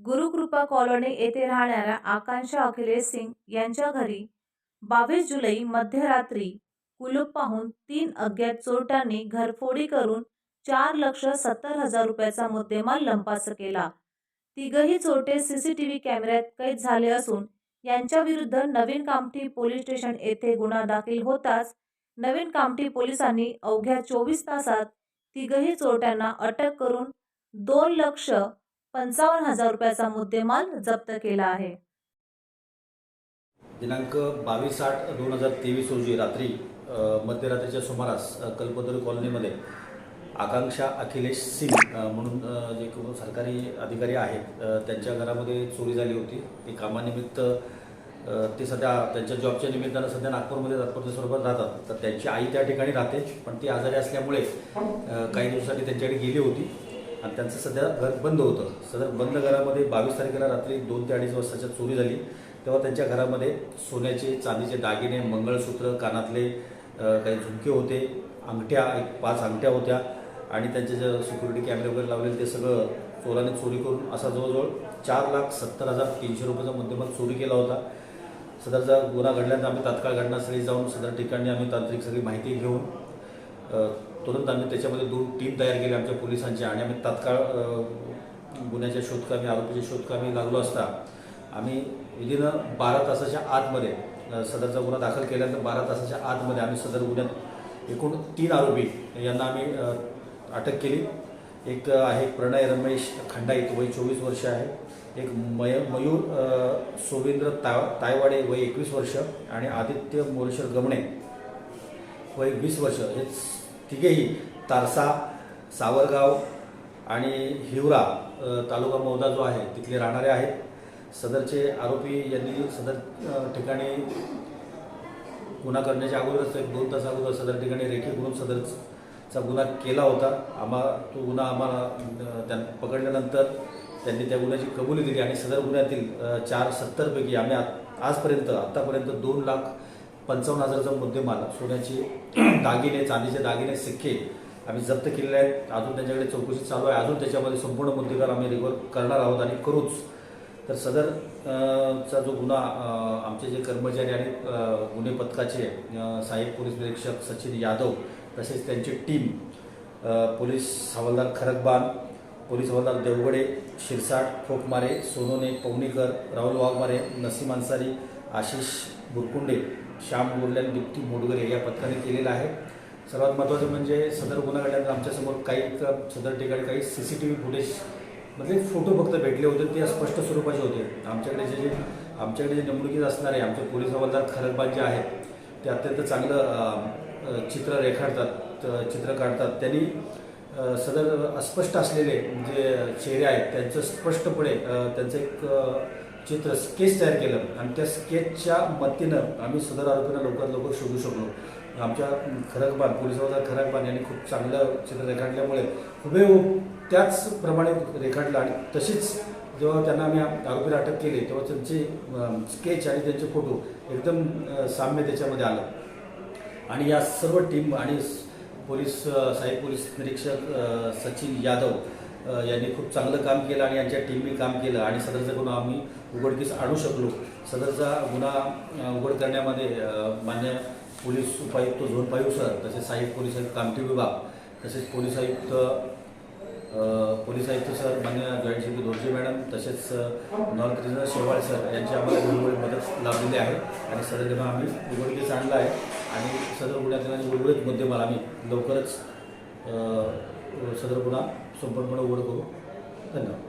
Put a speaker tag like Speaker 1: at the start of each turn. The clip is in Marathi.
Speaker 1: गुरुकृपा कॉलनी येथे राहणाऱ्या आकांक्षा अखिलेश सिंग यांच्या घरी बावीस जुलै मध्यरात्री कुलूप पाहून तीन अज्ञात चोरट्यांनी घरफोडी करून चार लक्ष सत्तर हजार रुपयाचा मुद्देमाल लंपास केला. तिघही चोरटे सीसीटीव्ही कॅमेऱ्यात कैद झाले असून यांच्या विरुद्ध नवीन कामठी पोलीस स्टेशन येथे गुन्हा दाखल होताच नवीन कामठी पोलिसांनी अवघ्या चोवीस तासात तिघही चोरट्यांना अटक करून दोन लक्ष पंचावन्न हजार रुपयाचा मुद्देमाल जप्त केला आहे.
Speaker 2: दिनांक बावीस आठ दोन हजार तेवीस रोजी रात्री मध्यरात्रीच्या सुमारास कल्पतरू कॉलनीमध्ये आकांक्षा अखिलेश सिंग म्हणून जे सरकारी अधिकारी आहेत त्यांच्या घरामध्ये चोरी झाली होती. ते कामानिमित्त ते सध्या त्यांच्या जॉबच्या निमित्तानं सध्या नागपूरमध्ये तात्पुरत्या स्वरूपात राहतात. तर त्यांची आई त्या ठिकाणी राहते पण ती आजारी असल्यामुळे काही दिवसांनी त्यांच्याकडे गेली होती. आणि त्यांचं सध्या घर बंद होतं. सदर बंद घरामध्ये बावीस तारखेला रात्री दोन ते अडीच वाजताच्या चोरी झाली. तेव्हा त्यांच्या घरामध्ये सोन्याचे चांदीचे दागिने मंगळसूत्र कानातले काही झुमके होते अंगठ्या एक पाच अंगठ्या होत्या आणि त्यांचे जे सिक्युरिटी कॅमेरे वगैरे लावलेले ते सगळं चोराने चोरी करून असा जवळजवळ चार लाख सत्तर हजार तीनशे रुपयाचा मुद्देमाल चोरी केला होता. सदरचा गुन्हा घडल्यानंतर आम्ही तात्काळ घटनास्थळी जाऊन सदर ठिकाणी आम्ही तांत्रिक सगळी माहिती घेऊन तुरंत आम्ही त्याच्यामध्ये दोन टीम तयार केली आमच्या पोलिसांची. आणि आम्ही तात्काळ गुन्ह्याच्या शोधकामी आरोपीच्या शोधकामी लागलो असता आम्ही विदिन बारा तासाच्या आतमध्ये सदरचा गुन्हा दाखल केल्यानंतर बारा तासाच्या आतमध्ये आम्ही सदर गुन्ह्यात एकूण तीन आरोपी यांना आम्ही अटक केली. एक आहे प्रणय रमेश खंडाईत वय चोवीस वर्ष आहे. एक मय मयूर सोविंद्र सोवेंद्र ता तायवाडे वय एकवीस वर्ष. आणि आदित्य मोरेश्वर गमणे वय वीस वर्ष. हे तिघेही तारसा सावरगाव आणि हिवरा तालुका मौदा जो आहे तिथले राहणारे आहेत. सदरचे आरोपी यांनी सदर ठिकाणी गुन्हा करण्याच्या अगोदरच एक दोन तास अगोदर सदर ठिकाणी रेखी करून सदरचा गुन्हा केला होता. आम्हा तो गुन्हा आम्हाला त्यां पकडल्यानंतर त्यांनी त्या गुन्ह्याची कबुली दिली आणि सदर गुन्ह्यातील चार सत्तरपैकी आम्ही आजपर्यंत आत्तापर्यंत दोन लाख पंचावन्न हजाराचा मुद्देमाल सोन्याचे दागिने चांदीचे दागिने सिक्के आम्ही जप्त केलेले आहेत. अजून त्यांच्याकडे चौकशी चालू आहे. अजून त्याच्यामध्ये संपूर्ण मुद्देगार आम्ही रिकवर करणार आहोत आणि करूच. तर सदर चा जो गुन्हा आमचे जे कर्मचारी आणि गुन्हे पथकाचे साहेब सहाय्यक पोलीस निरीक्षक सचिन यादव तसेच त्यांची टीम पोलीस हवालदार खरकबान पोलीस हवालदार देवगडे शिरसाट फोकमारे सोनोने पवनीकर राहुल वाघमारे नसीम अन्सारी आशिष बुरकुंडे श्याम बोरले आणि दीप्ती मोडगरे या पथकाने केलेलं आहे. सर्वात महत्त्वाचं म्हणजे सदर गुन्हा घडल्यानंतर आमच्यासमोर काही सदर ठिकाणी काही C C T V footage म्हणजे फोटो फक्त भेटले होते ते स्पष्ट स्वरूपाचे होते. आमच्याकडे जे जे आमच्याकडे जे नेमणुकीत असणारे आमचे पोलीस हवालदार खरगबाज जे आहेत ते अत्यंत चांगलं चित्र रेखाटतात चित्र काढतात. त्यांनी सदर अस्पष्ट असलेले जे चेहरे आहेत त्यांचं स्पष्टपणे त्यांचं एक चित्र स्केच तयार केलं. आणि त्या स्केचच्या मदतीनं आम्ही सदर आरोपींना लवकरात लवकर शोधू शकलो. आमच्या खरकबान पोलीस हवालदार खरकबान यांनी खूप चांगलं चित्र रेखाटल्यामुळे हुबेहूब त्याचप्रमाणे रेखाटलं आणि तशीच जेव्हा त्यांना आम्ही आरोपीला अटक केली तेव्हा त्यांचे स्केच आणि त्यांचे फोटो एकदम साम्य त्याच्यामध्ये आलं. आणि या सर्व टीम आणि पोलीस साहेब पोलीस निरीक्षक सचिन यादव यांनी खूप चांगलं काम केलं आणि यांच्या टीमनी काम केलं. आणि सदरचा गुन्हा आम्ही उघडकीस आणू शकलो. सदरचा गुन्हा उघड करण्यामध्ये मान्य पोलीस उपायुक्त झोन पायू सर तसेच सहाय्यक पोलीस आयुक्त कामठी विभाग तसेच पोलीस आयुक्त पोलीस आयुक्त सर मान्य जॉईंट सी दोरजे मॅडम तसेच नॉर्थ रिजनल शेवाळ सर यांची आम्हाला वेळोवेळी मदत लाभलेली आहे. आणि सदर गुन्हा आम्ही उघडकीस आणला आहे. आणि सदर गुन्ह्यात उर्वरित मुद्देमाल आम्ही लवकरच सदर गुन्हा संपूर्णपणे उघड करू धन्यवाद.